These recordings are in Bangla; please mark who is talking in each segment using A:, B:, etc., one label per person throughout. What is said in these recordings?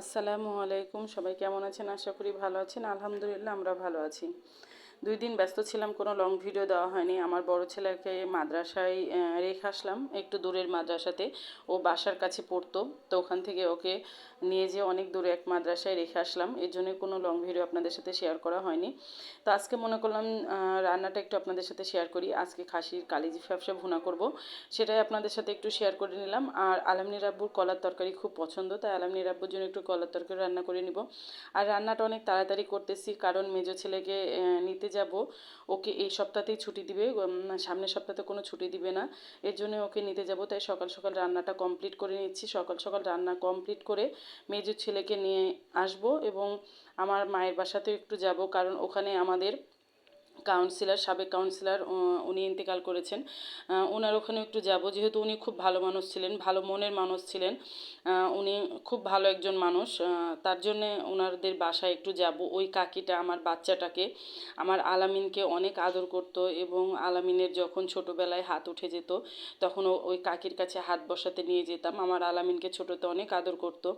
A: আসসালামু আলাইকুম। সবাই কেমন আছেন? আশা করি ভালো আছেন। আলহামদুলিল্লাহ আমরা ভালো আছি। দুই দিন ব্যস্ত ছিলাম, কোনো লং ভিডিও দেওয়া হয়নি। আমার বড় ছেলেকে মাদ্রাসায় রেখে আসলাম, একটু দূরের মাদ্রাসাতে। ও বাসার কাছে পড়তো, তো ওখান থেকে ওকে নিয়ে যেয়ে অনেক দূরে এক মাদ্রাসায় রেখে আসলাম। এর জন্য কোনো লং ভিডিও আপনাদের সাথে শেয়ার করা হয়নি। তো আজকে মনে করলাম রান্নাটা একটু আপনাদের সাথে শেয়ার করি। আজকে খাসির কালিজি ব্যবসা ভুনা করব, সেটাই আপনাদের সাথে একটু শেয়ার করে নিলাম। আর আলামনির আব্বুর কলার তরকারি খুব পছন্দ, তাই আলামনির আব্বুর জন্য একটু কলার তরকারি রান্না করে নিব। আর রান্নাটা অনেক তাড়াতাড়ি করতেছি, কারণ মেজো ছেলেকে নিতে যাব, ওকে এই সপ্তাহতেই ছুটি দিবে সামনের সপ্তাহে কোনো ছুটি দিবে না, এর জন্য ওকে নিতে যাব, তাই সকাল সকাল রান্নাটা কমপ্লিট করে নিচ্ছি, সকাল সকাল রান্না কমপ্লিট করে মেজো ছেলেকে নিয়ে আসব এবং আমার মায়ের বাসাতেও একটু যাব, কারণ ওখানে আমাদের কাউন্সিলর সাবেক কাউন্সিলর উনি ইন্তেকাল করেছেন। ওনার ওখানে একটু যাব। যেহেতু উনি খুব ভালো মানুষ ছিলেন, ভালো মনের মানুষ ছিলেন উনি খুব ভালো একজন মানুষ। তার জন্যে ওনাদের বাসায় একটু যাব। ওই কাকিটা আমার বাচ্চাটাকে, আমার আলামিনকে অনেক আদর করতো এবং আলামিনের যখন ছোটোবেলায় হাত উঠে যেত, তখন ওই কাকির কাছে হাত বসাতে নিয়ে যেতাম। আমার আলামিনকে ছোটোতে অনেক আদর করতো।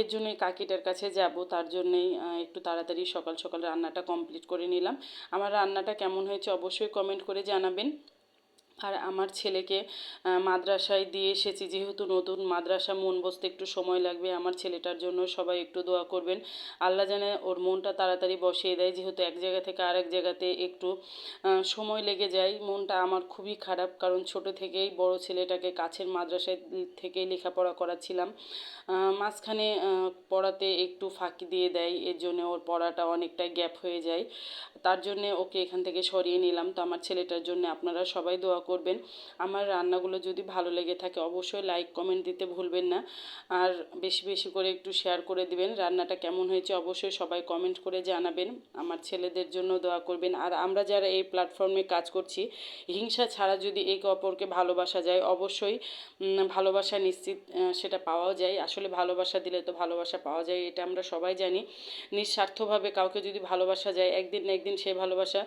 A: এর জন্যই কাকিটার কাছে যাব। তার জন্যেই একটু তাড়াতাড়ি সকাল সকাল রান্নাটা কমপ্লিট করে নিলাম। আমার কেমন হয়েছে অবশ্যই কমেন্ট করে জানাবেন। আর আমার ছেলেকে মাদ্রাসায় দিয়ে এসেছি। যেহেতু নতুন মাদ্রাসা, মন বসতে একটু সময় লাগবে। আমার ছেলেটার জন্য সবাই একটু দোয়া করবেন। আল্লাহ জানে ওর মনটা তাড়াতাড়ি বসিয়ে দেয়। যেহেতু এক জায়গা থেকে আরেক জায়গাতে একটু সময় লেগে যায়, মনটা আমার খুবই খারাপ। কারণ ছোট থেকেই বড় ছেলেটাকে কাছের মাদ্রাসায় থেকেই লেখাপড়া করাচ্ছিলাম। মাঝখানে পড়াতে একটু ফাঁকি দিয়ে দেয়। এর জন্য ওর পড়াটা অনেকটাই গ্যাপ হয়ে যায়। তার জন্যে ওকে এখান থেকে সরিয়ে নিলাম। তো আমার ছেলেটার জন্য আপনারা সবাই দোয়া করবেন। আমার রান্নাগুলো যদি ভালো লেগে থাকে অবশ্যই লাইক কমেন্ট দিতে ভুলবেন না। আর বেশি বেশি করে একটু শেয়ার করে দিবেন, রান্নাটা কেমন হয়েছে অবশ্যই সবাই কমেন্ট করে জানাবেন। আমার ছেলেদের জন্য দোয়া করবেন। আর আমরা যারা এই প্ল্যাটফর্মে কাজ করছি, হিংসা ছাড়া যদি একে অপরকে ভালোবাসা যায়, অবশ্যই ভালোবাসা নিশ্চিত সেটা পাওয়াও যায়। আসলে ভালোবাসা দিলে তো ভালোবাসা পাওয়া যায়, এটা আমরা সবাই জানি। নিঃস্বার্থভাবে কাউকে যদি ভালোবাসা যায়, একদিন না একদিন সেই ভালোবাসা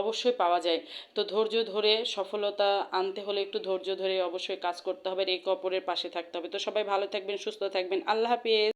A: অবশ্যই পাওয়া যায়। তো ধৈর্য ধরে সফলতা আনতে হলে একটু ধৈর্য ধরে অবশ্যই কাজ করতে হবে, একে অপরের পাশে থাকতে হবে। তো সবাই ভালো থাকবেন, সুস্থ থাকবেন। আল্লাহ হাফিজ।